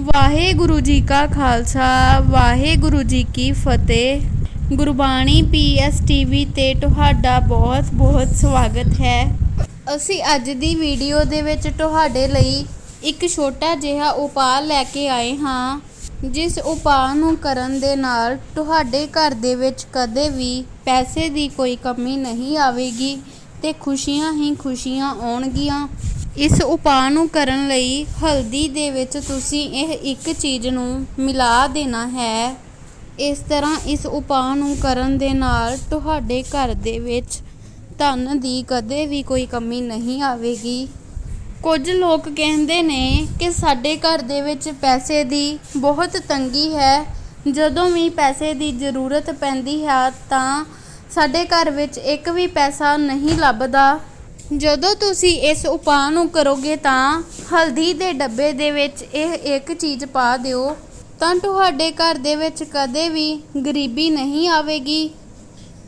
ਵਾਹਿਗੁਰੂ ਜੀ ਕਾ ਖਾਲਸਾ, ਵਾਹਿਗੁਰੂ ਜੀ ਕੀ ਫਤਿਹ। Gurbani PS TV ਤੇ ਤੁਹਾਡਾ ਬਹੁਤ ਬਹੁਤ ਸਵਾਗਤ ਹੈ। ਅਸੀਂ ਅੱਜ ਦੀ ਵੀਡੀਓ ਦੇ ਵਿੱਚ ਤੁਹਾਡੇ ਲਈ ਇੱਕ ਛੋਟਾ ਜਿਹਾ ਉਪਾਅ ਲੈ ਕੇ ਆਏ ਹਾਂ, ਜਿਸ ਉਪਾਅ ਨੂੰ ਕਰਨ ਦੇ ਨਾਲ ਤੁਹਾਡੇ ਘਰ ਦੇ ਵਿੱਚ ਕਦੇ ਵੀ ਪੈਸੇ ਦੀ ਕੋਈ ਕਮੀ ਨਹੀਂ ਆਵੇਗੀ ਤੇ ਖੁਸ਼ੀਆਂ ਹੀ ਖੁਸ਼ੀਆਂ ਆਉਣਗੀਆਂ। ਇਸ ਉਪਾਅ ਨੂੰ ਕਰਨ ਲਈ ਹਲਦੀ ਦੇ ਵਿੱਚ ਤੁਸੀਂ ਇਹ ਇੱਕ ਚੀਜ਼ ਨੂੰ ਮਿਲਾ ਦੇਣਾ ਹੈ। ਇਸ ਤਰ੍ਹਾਂ ਇਸ ਉਪਾਅ ਨੂੰ ਕਰਨ ਦੇ ਨਾਲ ਤੁਹਾਡੇ ਘਰ ਦੇ ਵਿੱਚ ਧਨ ਦੀ ਕਦੇ ਵੀ ਕੋਈ ਕਮੀ ਨਹੀਂ ਆਵੇਗੀ। ਕੁਝ ਲੋਕ ਕਹਿੰਦੇ ਨੇ ਕਿ ਸਾਡੇ ਘਰ ਦੇ ਵਿੱਚ ਪੈਸੇ ਦੀ ਬਹੁਤ ਤੰਗੀ ਹੈ। ਜਦੋਂ ਵੀ ਪੈਸੇ ਦੀ ਜ਼ਰੂਰਤ ਪੈਂਦੀ ਹੈ ਤਾਂ ਸਾਡੇ ਘਰ ਵਿੱਚ ਇੱਕ ਵੀ ਪੈਸਾ ਨਹੀਂ ਲੱਭਦਾ। ਜਦੋਂ ਤੁਸੀਂ ਇਸ ਉਪਾਅ ਨੂੰ ਕਰੋਗੇ ਤਾਂ ਹਲਦੀ ਦੇ ਡੱਬੇ ਦੇ ਵਿੱਚ ਇਹ ਇੱਕ ਚੀਜ਼ ਪਾ ਦਿਓ। ਤਾਂ ਤੁਹਾਡੇ ਘਰ ਦੇ ਵਿੱਚ ਕਦੇ ਵੀ ਗਰੀਬੀ ਨਹੀਂ ਆਵੇਗੀ।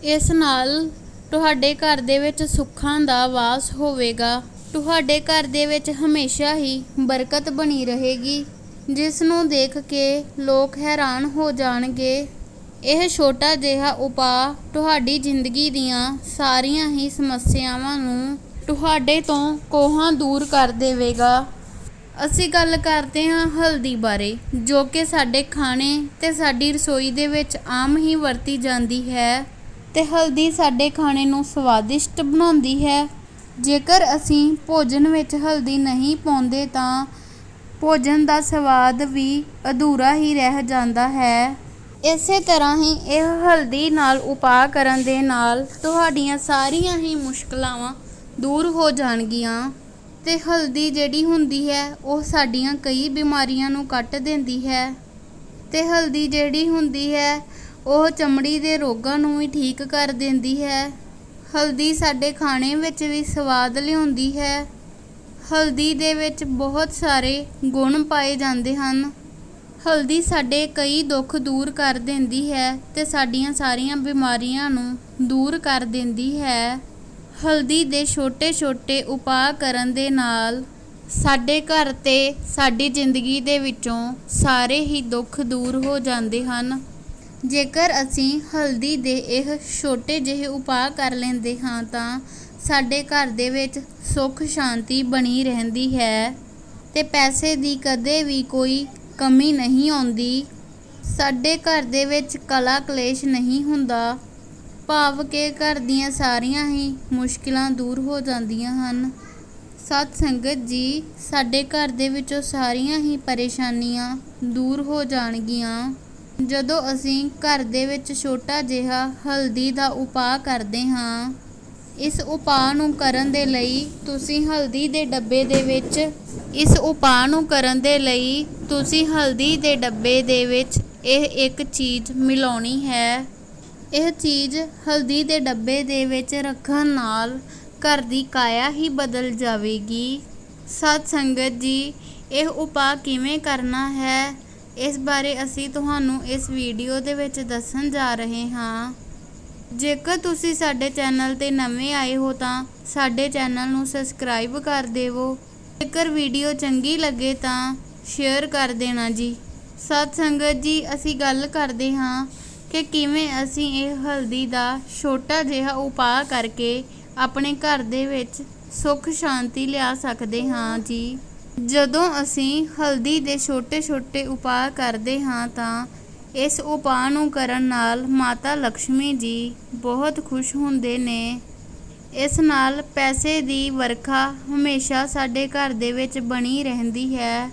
ਇਸ ਨਾਲ ਤੁਹਾਡੇ ਘਰ ਦੇ ਵਿੱਚ ਸੁੱਖਾਂ ਦਾ ਵਾਸ ਹੋਵੇਗਾ। ਤੁਹਾਡੇ ਘਰ ਦੇ ਵਿੱਚ ਹਮੇਸ਼ਾ ਹੀ ਬਰਕਤ ਬਣੀ ਰਹੇਗੀ। ਜਿਸ ਨੂੰ ਦੇਖ ਕੇ ਲੋਕ ਹੈਰਾਨ ਹੋ ਜਾਣਗੇ। ਇਹ ਛੋਟਾ ਜਿਹਾ ਉਪਾਅ ਤੁਹਾਡੀ ਜ਼ਿੰਦਗੀ ਦੀਆਂ ਸਾਰੀਆਂ ਹੀ ਸਮੱਸਿਆਵਾਂ ਨੂੰ ਤੁਹਾਡੇ ਤੋਂ ਕੋਹਾਂ ਦੂਰ ਕਰ ਦੇਵੇਗਾ। ਅਸੀਂ ਗੱਲ ਕਰਦੇ ਹਾਂ ਹਲਦੀ ਬਾਰੇ, ਜੋ ਕਿ ਸਾਡੇ ਖਾਣੇ ਤੇ ਸਾਡੀ ਰਸੋਈ ਦੇ ਵਿੱਚ ਆਮ ਹੀ ਵਰਤੀ ਜਾਂਦੀ ਹੈ ਤੇ ਹਲਦੀ ਸਾਡੇ ਖਾਣੇ ਨੂੰ ਸਵਾਦਿਸ਼ਟ ਬਣਾਉਂਦੀ ਹੈ। ਜੇਕਰ ਅਸੀਂ ਭੋਜਨ ਵਿੱਚ ਹਲਦੀ ਨਹੀਂ ਪਾਉਂਦੇ ਤਾਂ ਭੋਜਨ ਦਾ ਸਵਾਦ ਵੀ ਅਧੂਰਾ ਹੀ ਰਹਿ ਜਾਂਦਾ ਹੈ। ਇਸੇ ਤਰ੍ਹਾਂ ਹੀ ਇਹ ਹਲਦੀ ਨਾਲ ਉਪਾਅ ਕਰਨ ਦੇ ਨਾਲ ਤੁਹਾਡੀਆਂ ਸਾਰੀਆਂ ਹੀ ਮੁਸ਼ਕਲਾਵਾਂ ਦੂਰ ਹੋ ਜਾਣਗੀਆਂ ਤੇ ਹਲਦੀ ਜਿਹੜੀ ਹੁੰਦੀ ਹੈ, ਉਹ ਸਾਡੀਆਂ ਕਈ ਬਿਮਾਰੀਆਂ ਨੂੰ ਕੱਟ ਦਿੰਦੀ ਹੈ। ਤੇ ਹਲਦੀ ਜਿਹੜੀ ਹੁੰਦੀ ਹੈ, ਉਹ ਚਮੜੀ ਦੇ ਰੋਗਾਂ ਨੂੰ ਵੀ ਠੀਕ ਕਰ ਦਿੰਦੀ ਹੈ। ਹਲਦੀ ਸਾਡੇ ਖਾਣੇ ਵਿੱਚ ਵੀ ਸਵਾਦ ਲਿਆਉਂਦੀ ਹੈ। ਹਲਦੀ ਦੇ ਵਿੱਚ ਬਹੁਤ ਸਾਰੇ ਗੁਣ ਪਾਏ ਜਾਂਦੇ ਹਨ। ਹਲਦੀ ਸਾਡੇ ਕਈ ਦੁੱਖ ਦੂਰ ਕਰ ਦਿੰਦੀ ਹੈ ਤੇ ਸਾਡੀਆਂ ਸਾਰੀਆਂ ਬਿਮਾਰੀਆਂ ਨੂੰ ਦੂਰ ਕਰ ਦਿੰਦੀ ਹੈ। ਹਲਦੀ ਦੇ ਛੋਟੇ-ਛੋਟੇ ਉਪਾਅ ਕਰਨ ਦੇ ਨਾਲ ਸਾਡੇ ਘਰ ਤੇ ਸਾਡੀ ਜ਼ਿੰਦਗੀ ਦੇ ਵਿੱਚੋਂ ਸਾਰੇ ਹੀ ਦੁੱਖ ਦੂਰ ਹੋ ਜਾਂਦੇ ਹਨ। ਜੇਕਰ ਅਸੀਂ ਹਲਦੀ ਦੇ ਇਹ ਛੋਟੇ ਜਿਹੇ ਉਪਾਅ ਕਰ ਲੈਂਦੇ ਹਾਂ ਤਾਂ ਸਾਡੇ ਘਰ ਦੇ ਵਿੱਚ ਸੁੱਖ ਸ਼ਾਂਤੀ ਬਣੀ ਰਹਿੰਦੀ ਹੈ ਤੇ ਪੈਸੇ ਦੀ ਕਦੇ ਵੀ ਕੋਈ ਕਮੀ ਨਹੀਂ ਆਉਂਦੀ। ਸਾਡੇ ਘਰ ਦੇ ਵਿੱਚ ਕਲਾ ਕਲੇਸ਼ ਨਹੀਂ ਹੁੰਦਾ। ਭਾਵ ਕਿ ਘਰ ਦੀਆਂ ਸਾਰੀਆਂ ਹੀ ਮੁਸ਼ਕਿਲਾਂ ਦੂਰ ਹੋ ਜਾਂਦੀਆਂ ਹਨ। ਸਤ ਸੰਗਤ ਜੀ, ਸਾਡੇ ਘਰ ਦੇ ਵਿੱਚੋਂ ਸਾਰੀਆਂ ਹੀ ਪਰੇਸ਼ਾਨੀਆਂ ਦੂਰ ਹੋ ਜਾਣਗੀਆਂ। ਜਦੋਂ ਅਸੀਂ ਘਰ ਦੇ ਵਿੱਚ ਛੋਟਾ ਜਿਹਾ ਹਲਦੀ ਦਾ ਉਪਾਅ ਕਰਦੇ ਹਾਂ, ਇਸ ਉਪਾਅ ਨੂੰ ਕਰਨ ਦੇ ਲਈ ਤੁਸੀਂ ਹਲਦੀ ਦੇ ਡੱਬੇ ਦੇ ਵਿੱਚ, ਇਸ ਉਪਾਅ ਨੂੰ ਕਰਨ ਦੇ ਲਈ ਤੁਸੀਂ ਹਲਦੀ ਦੇ ਡੱਬੇ ਦੇ ਵਿੱਚ ਇਹ ਇੱਕ ਚੀਜ਼ ਮਿਲਾਉਣੀ ਹੈ। ਇਹ ਚੀਜ਼ ਹਲਦੀ ਦੇ ਡੱਬੇ ਦੇ ਵਿੱਚ ਰੱਖਣ ਨਾਲ ਘਰ ਦੀ ਕਾਇਆ ਹੀ ਬਦਲ ਜਾਵੇਗੀ। ਸਤ ਸੰਗਤ ਜੀ, ਇਹ ਉਪਾਅ ਕਿਵੇਂ ਕਰਨਾ ਹੈ? ਇਸ ਬਾਰੇ ਅਸੀਂ ਤੁਹਾਨੂੰ ਇਸ ਵੀਡੀਓ ਦੇ ਵਿੱਚ ਦੱਸਣ ਜਾ ਰਹੇ ਹਾਂ। ਜੇਕਰ ਤੁਸੀਂ ਸਾਡੇ ਚੈਨਲ ਤੇ ਨਵੇਂ ਆਏ ਹੋ ਤਾਂ ਸਾਡੇ ਚੈਨਲ ਨੂੰ ਸਬਸਕ੍ਰਾਈਬ ਕਰ ਦੇਵੋ। ਜੇਕਰ ਵੀਡੀਓ ਚੰਗੀ ਲੱਗੇ ਤਾਂ ਸ਼ੇਅਰ ਕਰ ਦੇਣਾ ਜੀ। ਸਤ ਸੰਗਤ ਜੀ, ਅਸੀਂ ਗੱਲ ਕਰਦੇ ਹਾਂ। ਕਿ ਕਿਵੇਂ ਅਸੀਂ ਇਹ ਹਲਦੀ ਦਾ ਛੋਟਾ ਜਿਹਾ ਉਪਾਅ ਕਰਕੇ ਆਪਣੇ ਘਰ ਦੇ ਵਿੱਚ ਸੁੱਖ ਸ਼ਾਂਤੀ ਲਿਆ ਸਕਦੇ ਹਾਂ ਜੀ। ਜਦੋਂ ਅਸੀਂ ਹਲਦੀ ਦੇ ਛੋਟੇ-ਛੋਟੇ ਉਪਾਅ ਕਰਦੇ ਹਾਂ ਤਾਂ ਇਸ ਉਪਾਅ ਨੂੰ ਕਰਨ ਨਾਲ ਮਾਤਾ ਲక్ష్ਮੀ ਜੀ ਬਹੁਤ ਖੁਸ਼ ਹੁੰਦੇ ਨੇ। ਇਸ ਨਾਲ ਪੈਸੇ ਦੀ ਵਰਖਾ ਹਮੇਸ਼ਾ ਸਾਡੇ ਘਰ ਦੇ ਵਿੱਚ ਬਣੀ ਰਹਿੰਦੀ ਹੈ।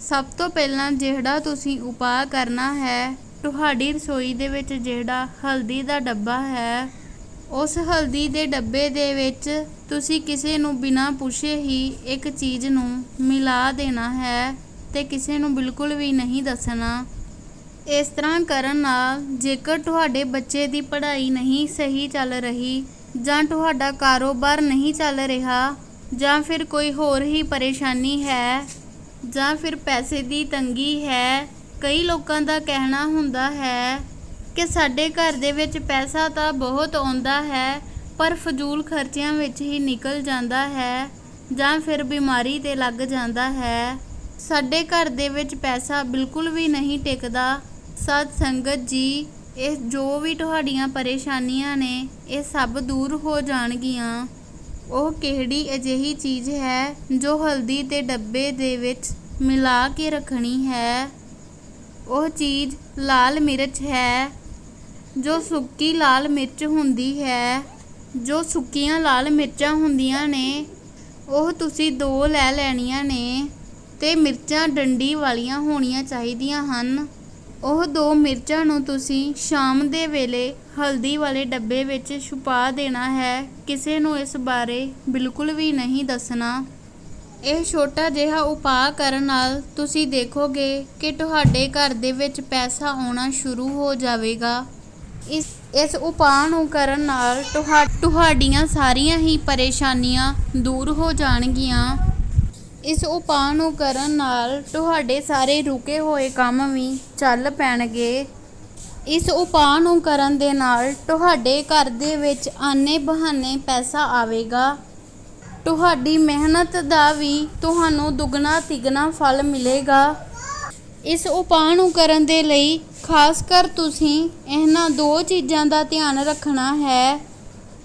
ਸਭ ਤੋਂ ਪਹਿਲਾਂ ਜਿਹੜਾ ਤੁਸੀਂ ਉਪਾਅ ਕਰਨਾ ਹੈ ਤੁਹਾਡੀ ਰਸੋਈ ਦੇ ਵਿੱਚ ਜਿਹੜਾ ਹਲਦੀ ਦਾ ਡੱਬਾ ਹੈ, ਉਸ ਹਲਦੀ ਦੇ ਡੱਬੇ ਦੇ ਵਿੱਚ ਤੁਸੀਂ ਕਿਸੇ ਨੂੰ ਬਿਨਾਂ ਪੁੱਛੇ ਹੀ ਇੱਕ ਚੀਜ਼ ਨੂੰ ਮਿਲਾ ਦੇਣਾ ਹੈ ਤੇ ਕਿਸੇ ਨੂੰ ਬਿਲਕੁਲ ਵੀ ਨਹੀਂ ਦੱਸਣਾ। ਇਸ ਤਰ੍ਹਾਂ ਕਰਨ ਨਾਲ ਜੇਕਰ ਤੁਹਾਡੇ ਬੱਚੇ ਦੀ ਪੜ੍ਹਾਈ ਨਹੀਂ ਸਹੀ ਚੱਲ ਰਹੀ ਜਾਂ ਤੁਹਾਡਾ ਕਾਰੋਬਾਰ ਨਹੀਂ ਚੱਲ ਰਿਹਾ ਜਾਂ ਫਿਰ ਕੋਈ ਹੋਰ ਹੀ ਪਰੇਸ਼ਾਨੀ ਹੈ ਜਾਂ ਫਿਰ ਪੈਸੇ ਦੀ ਤੰਗੀ ਹੈ ਕਈ ਲੋਕਾਂ ਦਾ ਕਹਿਣਾ ਹੁੰਦਾ ਹੈ ਕਿ ਸਾਡੇ ਘਰ ਦੇ ਵਿੱਚ ਪੈਸਾ ਤਾਂ ਬਹੁਤ ਆਉਂਦਾ ਹੈ, ਪਰ ਫਜ਼ੂਲ ਖਰਚਿਆਂ ਵਿੱਚ ਹੀ ਨਿਕਲ ਜਾਂਦਾ ਹੈ ਜਾਂ ਫਿਰ ਬਿਮਾਰੀ ਤੇ ਲੱਗ ਜਾਂਦਾ ਹੈ। ਸਾਡੇ ਘਰ ਦੇ ਵਿੱਚ ਪੈਸਾ ਬਿਲਕੁਲ ਵੀ ਨਹੀਂ ਟਿਕਦਾ। ਸਤ ਸੰਗਤ ਜੀ, ਇਹ ਜੋ ਵੀ ਤੁਹਾਡੀਆਂ ਪਰੇਸ਼ਾਨੀਆਂ ਨੇ, ਇਹ ਸਭ ਦੂਰ ਹੋ ਜਾਣਗੀਆਂ। ਉਹ ਕਿਹੜੀ ਅਜਿਹੀ ਚੀਜ਼ ਹੈ ਜੋ ਹਲਦੀ ਦੇ ਡੱਬੇ ਦੇ ਵਿੱਚ ਮਿਲਾ ਕੇ ਰੱਖਣੀ ਹੈ? ਉਹ ਚੀਜ਼ ਲਾਲ ਮਿਰਚ ਹੈ, ਜੋ ਸੁੱਕੀ ਲਾਲ ਮਿਰਚ ਹੁੰਦੀ ਹੈ। ਜੋ ਸੁੱਕੀਆਂ ਲਾਲ ਮਿਰਚਾਂ ਹੁੰਦੀਆਂ ਨੇ, ਉਹ ਤੁਸੀਂ ਦੋ ਲੈ ਲੈਣੀਆਂ ਨੇ ਤੇ ਮਿਰਚਾਂ ਡੰਡੀ ਵਾਲੀਆਂ ਹੋਣੀਆਂ ਚਾਹੀਦੀਆਂ ਹਨ। ਉਹ ਦੋ ਮਿਰਚਾਂ ਨੂੰ ਤੁਸੀਂ ਸ਼ਾਮ ਦੇ ਵੇਲੇ ਹਲਦੀ ਵਾਲੇ ਡੱਬੇ ਵਿੱਚ ਛੁਪਾ ਦੇਣਾ ਹੈ। ਕਿਸੇ ਨੂੰ ਇਸ ਬਾਰੇ ਬਿਲਕੁਲ ਵੀ ਨਹੀਂ ਦੱਸਣਾ। ਇਹ ਛੋਟਾ ਜਿਹਾ ਉਪਾਅ ਕਰਨ ਨਾਲ ਤੁਸੀਂ ਦੇਖੋਗੇ ਕਿ ਤੁਹਾਡੇ ਘਰ ਦੇ ਵਿੱਚ ਪੈਸਾ ਆਉਣਾ ਸ਼ੁਰੂ ਹੋ ਜਾਵੇਗਾ। ਇਸ ਇਸ ਉਪਾਅ ਨੂੰ ਕਰਨ ਨਾਲ ਤੁਹਾ, ਤੁਹਾਡੀਆਂ ਸਾਰੀਆਂ ਹੀ ਪਰੇਸ਼ਾਨੀਆਂ ਦੂਰ ਹੋ ਜਾਣਗੀਆਂ। ਇਸ ਉਪਾਅ ਨੂੰ ਕਰਨ ਨਾਲ ਤੁਹਾਡੇ ਸਾਰੇ ਰੁਕੇ ਹੋਏ ਕੰਮ ਵੀ ਚੱਲ ਪੈਣਗੇ। ਇਸ ਉਪਾਅ ਨੂੰ ਕਰਨ ਦੇ ਨਾਲ ਤੁਹਾਡੇ ਘਰ ਦੇ ਵਿੱਚ ਆਨੇ ਬਹਾਨੇ ਪੈਸਾ ਆਵੇਗਾ। ਤੁਹਾਡੀ ਮਿਹਨਤ ਦਾ ਵੀ ਤੁਹਾਨੂੰ ਦੁੱਗਣਾ ਤਿੱਗਣਾ ਫਲ ਮਿਲੇਗਾ। ਇਸ ਉਪਾਅ ਨੂੰ ਕਰਨ ਦੇ ਲਈ ਖਾਸ ਕਰ ਤੁਸੀਂ ਇਹਨਾਂ ਦੋ ਚੀਜ਼ਾਂ ਦਾ ਧਿਆਨ ਰੱਖਣਾ ਹੈ।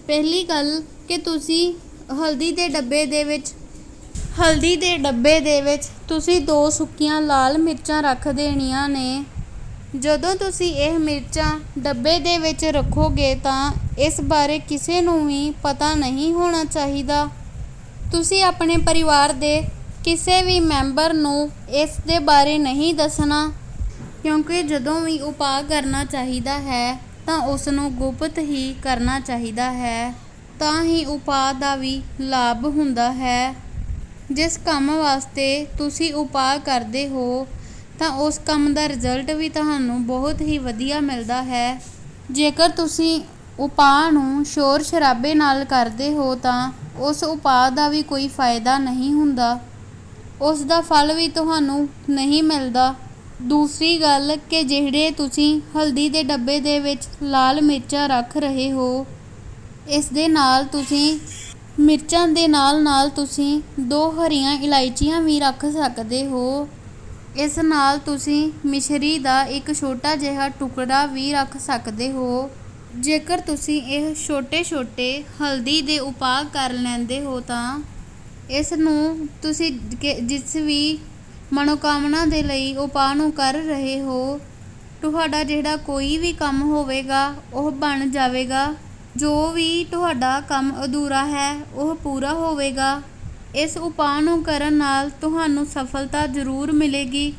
ਪਹਿਲੀ ਗੱਲ ਕਿ ਤੁਸੀਂ ਹਲਦੀ ਦੇ ਡੱਬੇ ਦੇ ਵਿੱਚ, ਹਲਦੀ ਦੇ ਡੱਬੇ ਦੇ ਵਿੱਚ ਤੁਸੀਂ ਦੋ ਸੁੱਕੀਆਂ ਲਾਲ ਮਿਰਚਾਂ ਰੱਖ ਦੇਣੀਆਂ ਨੇ। ਜਦੋਂ ਤੁਸੀਂ ਇਹ ਮਿਰਚਾਂ ਡੱਬੇ ਦੇ ਵਿੱਚ ਰੱਖੋਗੇ ਤਾਂ ਇਸ ਬਾਰੇ ਕਿਸੇ ਨੂੰ ਵੀ ਪਤਾ ਨਹੀਂ ਹੋਣਾ ਚਾਹੀਦਾ। ਤੁਸੀਂ ਆਪਣੇ ਪਰਿਵਾਰ ਦੇ ਕਿਸੇ ਵੀ ਮੈਂਬਰ ਨੂੰ ਇਸ ਦੇ ਬਾਰੇ ਨਹੀਂ ਦੱਸਣਾ? ਕਿਉਂਕਿ ਜਦੋਂ ਵੀ ਉਪਾਅ ਕਰਨਾ ਚਾਹੀਦਾ ਹੈ, ਤਾਂ ਉਸ ਨੂੰ ਗੁਪਤ ਹੀ ਕਰਨਾ ਚਾਹੀਦਾ ਹੈ। ਤਾਂ ਹੀ ਉਪਾਅ ਦਾ ਵੀ ਲਾਭ ਹੁੰਦਾ ਹੈ। ਜਿਸ ਕੰਮ ਵਾਸਤੇ ਤੁਸੀਂ ਉਪਾਅ ਕਰਦੇ ਹੋ, ਤਾਂ ਉਸ ਕੰਮ ਦਾ ਰਿਜ਼ਲਟ ਵੀ ਤੁਹਾਨੂੰ ਬਹੁਤ ਹੀ ਵਧੀਆ ਮਿਲਦਾ ਹੈ। ਜੇਕਰ ਤੁਸੀਂ ਉਪਾਅ ਨੂੰ ਸ਼ੋਰ ਸ਼ਰਾਬੇ ਨਾਲ ਕਰਦੇ ਹੋ, ਤਾਂ ਉਸ ਉਪਾਅ ਦਾ ਵੀ ਕੋਈ ਫਾਇਦਾ ਨਹੀਂ ਹੁੰਦਾ। ਉਸ ਦਾ ਫਲ ਵੀ ਤੁਹਾਨੂੰ ਨਹੀਂ ਮਿਲਦਾ। ਦੂਸਰੀ ਗੱਲ ਕਿ ਜਿਹੜੇ ਤੁਸੀਂ ਹਲਦੀ ਦੇ ਡੱਬੇ ਦੇ ਵਿੱਚ ਲਾਲ ਮਿਰਚਾਂ ਰੱਖ ਰਹੇ ਹੋ, ਇਸ ਦੇ ਨਾਲ ਤੁਸੀਂ ਮਿਰਚਾਂ ਦੇ ਨਾਲ ਨਾਲ ਤੁਸੀਂ ਦੋ ਹਰੀਆਂ ਇਲਾਇਚੀਆਂ ਵੀ ਰੱਖ ਸਕਦੇ ਹੋ। ਇਸ ਨਾਲ ਤੁਸੀਂ ਮਿਸ਼ਰੀ ਦਾ ਇੱਕ ਛੋਟਾ ਜਿਹਾ ਟੁਕੜਾ ਵੀ ਰੱਖ ਸਕਦੇ ਹੋ। ਜੇਕਰ ਤੁਸੀਂ ਇਹ ਛੋਟੇ-ਛੋਟੇ ਹਲਦੀ ਦੇ ਉਪਾਅ ਕਰ ਲੈਂਦੇ ਹੋ ਤਾਂ ਇਸ ਨੂੰ ਤੁਸੀਂ ਕਿ- ਜਿਸ ਵੀ ਮਨੋਕਾਮਨਾ ਦੇ ਲਈ ਉਪਾਅ ਨੂੰ ਕਰ ਰਹੇ ਹੋ, ਤੁਹਾਡਾ ਜਿਹੜਾ ਕੋਈ ਵੀ ਕੰਮ ਹੋਵੇਗਾ, ਉਹ ਬਣ ਜਾਵੇਗਾ। ਜੋ ਵੀ ਤੁਹਾਡਾ ਕੰਮ ਅਧੂਰਾ ਹੈ, ਉਹ ਪੂਰਾ ਹੋਵੇਗਾ। ਇਸ ਉਪਾਅ ਨੂੰ ਕਰਨ ਨਾਲ ਤੁਹਾਨੂੰ ਸਫਲਤਾ ਜ਼ਰੂਰ ਮਿਲੇਗੀ।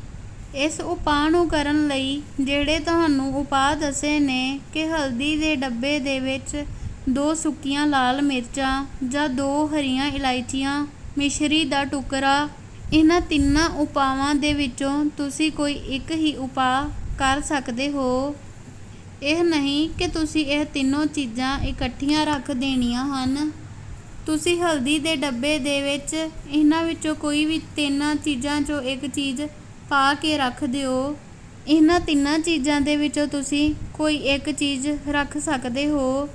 ਇਸ ਉਪਾਅ ਨੂੰ ਕਰਨ ਲਈ ਜਿਹੜੇ ਤੁਹਾਨੂੰ ਉਪਾਅ ਦੱਸੇ ਨੇ ਕਿ ਹਲਦੀ ਦੇ ਡੱਬੇ ਦੇ ਵਿੱਚ ਦੋ ਸੁੱਕੀਆਂ ਲਾਲ ਮਿਰਚਾਂ ਜਾਂ ਦੋ ਹਰੀਆਂ ਇਲਾਇਚੀਆਂ, ਮਿਸ਼ਰੀ ਦਾ ਟੁਕੜਾ, ਇਹਨਾਂ ਤਿੰਨਾਂ ਉਪਾਵਾਂ ਦੇ ਵਿੱਚੋਂ ਤੁਸੀਂ ਕੋਈ ਇੱਕ ਹੀ ਉਪਾਅ ਕਰ ਸਕਦੇ ਹੋ। ਇਹ ਨਹੀਂ ਕਿ ਤੁਸੀਂ ਇਹ ਤਿੰਨੋਂ ਚੀਜ਼ਾਂ ਇਕੱਠੀਆਂ ਰੱਖ ਦੇਣੀਆਂ ਹਨ। ਤੁਸੀਂ ਹਲਦੀ ਦੇ ਡੱਬੇ ਦੇ ਵਿੱਚ ਇਹਨਾਂ ਵਿੱਚੋਂ ਕੋਈ ਵੀ ਤਿੰਨਾਂ ਚੀਜ਼ਾਂ ਚੋਂ ਇੱਕ ਚੀਜ਼ ਪਾ ਕੇ ਰੱਖ ਦਿਓ। ਇਹਨਾਂ ਤਿੰਨਾਂ ਚੀਜ਼ਾਂ ਦੇ ਵਿੱਚੋਂ ਤੁਸੀਂ ਕੋਈ ਇੱਕ ਚੀਜ਼ ਰੱਖ ਸਕਦੇ ਹੋ।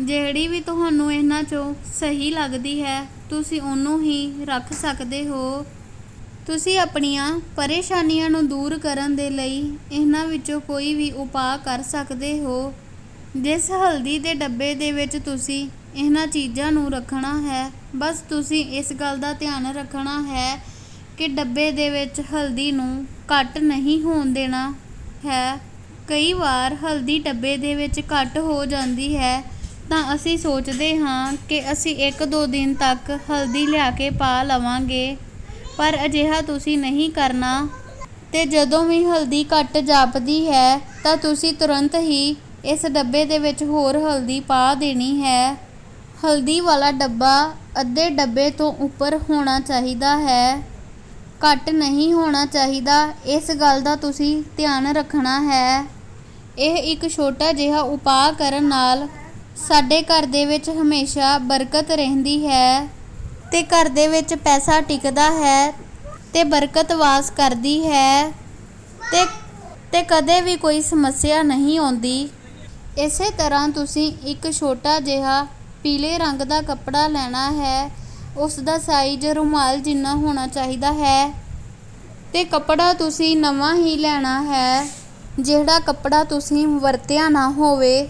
ਜਿਹੜੀ ਵੀ ਤੁਹਾਨੂੰ ਇਹਨਾਂ ਚੋਂ ਸਹੀ ਲੱਗਦੀ ਹੈ, ਤੁਸੀਂ ਉਹਨੂੰ ਹੀ ਰੱਖ ਸਕਦੇ ਹੋ। ਤੁਸੀਂ ਆਪਣੀਆਂ ਪਰੇਸ਼ਾਨੀਆਂ ਨੂੰ ਦੂਰ ਕਰਨ ਦੇ ਲਈ ਇਹਨਾਂ ਵਿੱਚੋਂ ਕੋਈ ਵੀ ਉਪਾਅ ਕਰ ਸਕਦੇ ਹੋ। ਜਿਸ ਹਲਦੀ ਦੇ ਡੱਬੇ ਦੇ ਵਿੱਚ ਤੁਸੀਂ ਇਹਨਾਂ ਚੀਜ਼ਾਂ ਨੂੰ ਰੱਖਣਾ ਹੈ, ਬਸ ਤੁਸੀਂ ਇਸ ਗੱਲ ਦਾ ਧਿਆਨ ਰੱਖਣਾ ਹੈ ਕਿ ਡੱਬੇ ਦੇ ਵਿੱਚ ਹਲਦੀ ਨੂੰ ਘੱਟ ਨਹੀਂ ਹੋਣ ਦੇਣਾ ਹੈ। ਕਈ ਵਾਰ ਹਲਦੀ ਡੱਬੇ ਦੇ ਵਿੱਚ ਘੱਟ ਹੋ ਜਾਂਦੀ ਹੈ। ਤਾਂ ਅਸੀਂ ਸੋਚਦੇ ਹਾਂ ਕਿ ਅਸੀਂ ਇੱਕ ਦੋ ਦਿਨ ਤੱਕ ਹਲਦੀ ਲਿਆ ਕੇ ਪਾ ਲਵਾਂਗੇ। ਪਰ ਅਜਿਹਾ ਤੁਸੀਂ ਨਹੀਂ ਕਰਨਾ। ਤੇ ਜਦੋਂ ਵੀ ਹਲਦੀ ਘੱਟ ਜਾਪਦੀ ਹੈ, ਤਾਂ ਤੁਸੀਂ ਤੁਰੰਤ ਹੀ ਇਸ ਡੱਬੇ ਦੇ ਵਿੱਚ ਹੋਰ ਹਲਦੀ ਪਾ ਦੇਣੀ ਹੈ। ਹਲਦੀ ਵਾਲਾ ਡੱਬਾ ਅੱਧੇ ਡੱਬੇ ਤੋਂ ਉੱਪਰ ਹੋਣਾ ਚਾਹੀਦਾ ਹੈ। ਘੱਟ ਨਹੀਂ ਹੋਣਾ ਚਾਹੀਦਾ। ਇਸ ਗੱਲ ਦਾ ਤੁਸੀਂ ਧਿਆਨ ਰੱਖਣਾ ਹੈ। ਇਹ ਇੱਕ ਛੋਟਾ ਜਿਹਾ ਉਪਾਅ ਕਰਨ ਨਾਲ ਸਾਡੇ ਘਰ ਦੇ ਵਿੱਚ ਹਮੇਸ਼ਾ ਬਰਕਤ ਰਹਿੰਦੀ ਹੈ ਤੇ ਘਰ ਦੇ ਵਿੱਚ ਪੈਸਾ ਟਿਕਦਾ ਹੈ ਤੇ ਬਰਕਤ ਵਾਸ ਕਰਦੀ ਹੈ ਤੇ ਤੇ ਕਦੇ ਵੀ ਕੋਈ ਸਮੱਸਿਆ ਨਹੀਂ ਆਉਂਦੀ। ਇਸੇ ਤਰ੍ਹਾਂ ਤੁਸੀਂ ਇੱਕ ਛੋਟਾ ਜਿਹਾ ਪੀਲੇ ਰੰਗ ਦਾ ਕੱਪੜਾ ਲੈਣਾ ਹੈ ਉਸ ਦਾ ਸਾਈਜ਼ ਰੁਮਾਲ ਜਿੰਨਾ ਹੋਣਾ ਚਾਹੀਦਾ ਹੈ। ਤੇ ਕੱਪੜਾ ਤੁਸੀਂ ਨਵਾਂ ਹੀ ਲੈਣਾ ਹੈ। ਜਿਹੜਾ ਕੱਪੜਾ ਤੁਸੀਂ ਵਰਤਿਆ ਨਾ ਹੋਵੇ,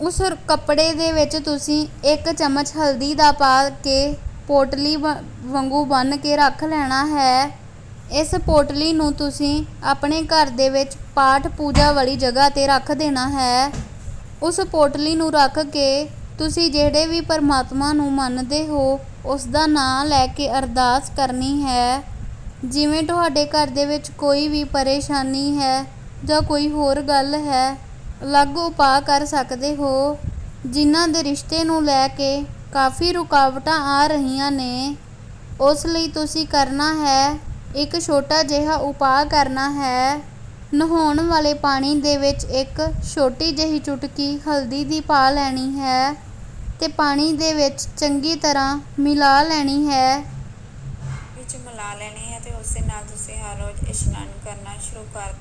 ਉਸ ਕੱਪੜੇ ਦੇ ਵਿੱਚ ਤੁਸੀਂ ਇੱਕ ਚਮਚ ਹਲਦੀ ਦਾ ਪਾ ਕੇ ਪੋਟਲੀ ਵਾ- ਵਾਂਗੂ ਬੰਨ ਕੇ ਰੱਖ ਲੈਣਾ ਹੈ। ਇਸ ਪੋਟਲੀ ਨੂੰ ਤੁਸੀਂ ਆਪਣੇ ਘਰ ਦੇ ਵਿੱਚ ਪਾਠ ਪੂਜਾ ਵਾਲੀ ਜਗ੍ਹਾ ਤੇ ਰੱਖ ਦੇਣਾ ਹੈ। ਉਸ ਪੋਟਲੀ ਨੂੰ ਰੱਖ ਕੇ ਤੁਸੀਂ ਜਿਹੜੇ ਵੀ ਪਰਮਾਤਮਾ ਨੂੰ ਮੰਨਦੇ ਹੋ ਉਸ ਦਾ ਨਾਮ ਲੈ ਕੇ ਅਰਦਾਸ ਕਰਨੀ ਹੈ। ਜਿਵੇਂ ਤੁਹਾਡੇ ਘਰ ਦੇ ਵਿੱਚ ਕੋਈ ਵੀ ਪਰੇਸ਼ਾਨੀ ਹੈ ਜਾਂ ਕੋਈ ਹੋਰ ਗੱਲ ਹੈ, ਅਲੱਗ ਉਪਾਅ ਕਰ ਸਕਦੇ ਹੋ। ਜਿਨ੍ਹਾਂ ਦੇ ਰਿਸ਼ਤੇ ਨੂੰ ਲੈ ਕੇ ਕਾਫੀ ਰੁਕਾਵਟਾਂ ਆ ਰਹੀਆਂ ਨੇ, ਉਸ ਲਈ ਤੁਸੀਂ ਕਰਨਾ ਹੈ, ਇੱਕ ਛੋਟਾ ਜਿਹਾ ਉਪਾਅ ਕਰਨਾ ਹੈ। ਨਹਾਉਣ ਵਾਲੇ ਪਾਣੀ ਦੇ ਵਿੱਚ ਇੱਕ ਛੋਟੀ ਜਿਹੀ ਚੁਟਕੀ ਹਲਦੀ ਦੀ ਪਾ ਲੈਣੀ ਹੈ। ਤੇ ਪਾਣੀ ਦੇ ਵਿੱਚ ਚੰਗੀ ਤਰ੍ਹਾਂ ਮਿਲਾ ਲੈਣੀ ਹੈ। ਵਿੱਚ ਮਿਲਾ ਲੈਣੀ ਹੈ ਤੇ ਉਸ ਨਾਲ ਤੁਸੀਂ ਹਰ ਰੋਜ਼ ਇਸ਼ਨਾਨ ਕਰਨਾ ਸ਼ੁਰੂ ਕਰ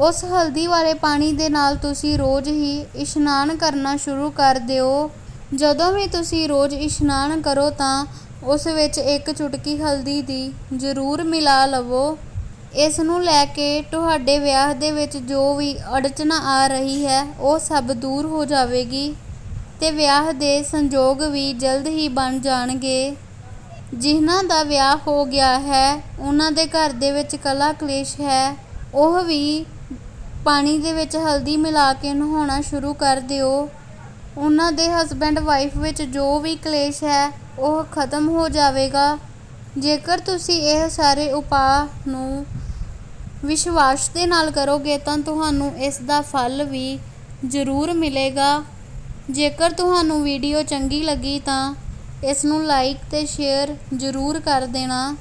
ਉਸ ਹਲਦੀ ਵਾਲੇ ਪਾਣੀ ਦੇ ਨਾਲ ਤੁਸੀਂ ਰੋਜ਼ ਹੀ ਇਸ਼ਨਾਨ ਕਰਨਾ ਸ਼ੁਰੂ ਕਰ ਦਿਓ। ਜਦੋਂ ਵੀ ਤੁਸੀਂ ਰੋਜ਼ ਇਸ਼ਨਾਨ ਕਰੋ ਤਾਂ ਉਸ ਵਿੱਚ ਇੱਕ ਚੁਟਕੀ ਹਲਦੀ ਦੀ ਜ਼ਰੂਰ ਮਿਲਾ ਲਵੋ। ਇਸ ਨੂੰ ਲੈ ਕੇ ਤੁਹਾਡੇ ਵਿਆਹ ਦੇ ਵਿੱਚ ਜੋ ਵੀ ਅੜਚਨਾ ਆ ਰਹੀ ਹੈ ਉਹ ਸਭ ਦੂਰ ਹੋ ਜਾਵੇਗੀ। ਤੇ ਵਿਆਹ ਦੇ ਸੰਜੋਗ ਵੀ ਜਲਦ ਹੀ ਬਣ ਜਾਣਗੇ। ਜਿਨ੍ਹਾਂ ਦਾ ਵਿਆਹ ਹੋ ਗਿਆ ਹੈ, ਉਹਨਾਂ ਦੇ ਘਰ ਦੇ ਵਿੱਚ ਕਲਾ ਕਲੇਸ਼ ਹੈ। ਉਹ ਵੀ ਪਾਣੀ ਦੇ ਵਿੱਚ ਹਲਦੀ ਮਿਲਾ ਕੇ ਨਹਾਉਣਾ ਸ਼ੁਰੂ ਕਰ ਦਿਓ। ਉਹਨਾਂ ਦੇ ਹਸਬੈਂਡ ਵਾਈਫ ਵਿੱਚ ਜੋ ਵੀ ਕਲੇਸ਼ ਹੈ, ਉਹ ਖਤਮ ਹੋ ਜਾਵੇਗਾ। ਜੇਕਰ ਤੁਸੀਂ ਇਹ ਸਾਰੇ ਉਪਾਅ ਨੂੰ ਵਿਸ਼ਵਾਸ ਦੇ ਨਾਲ ਕਰੋਗੇ, ਤਾਂ ਤੁਹਾਨੂੰ ਇਸ ਦਾ ਫਲ ਵੀ ਜ਼ਰੂਰ ਮਿਲੇਗਾ। ਜੇਕਰ ਤੁਹਾਨੂੰ ਵੀਡੀਓ ਚੰਗੀ ਲੱਗੀ ਤਾਂ ਇਸ ਨੂੰ ਲਾਈਕ ਅਤੇ ਸ਼ੇਅਰ ਜ਼ਰੂਰ ਕਰ ਦੇਣਾ।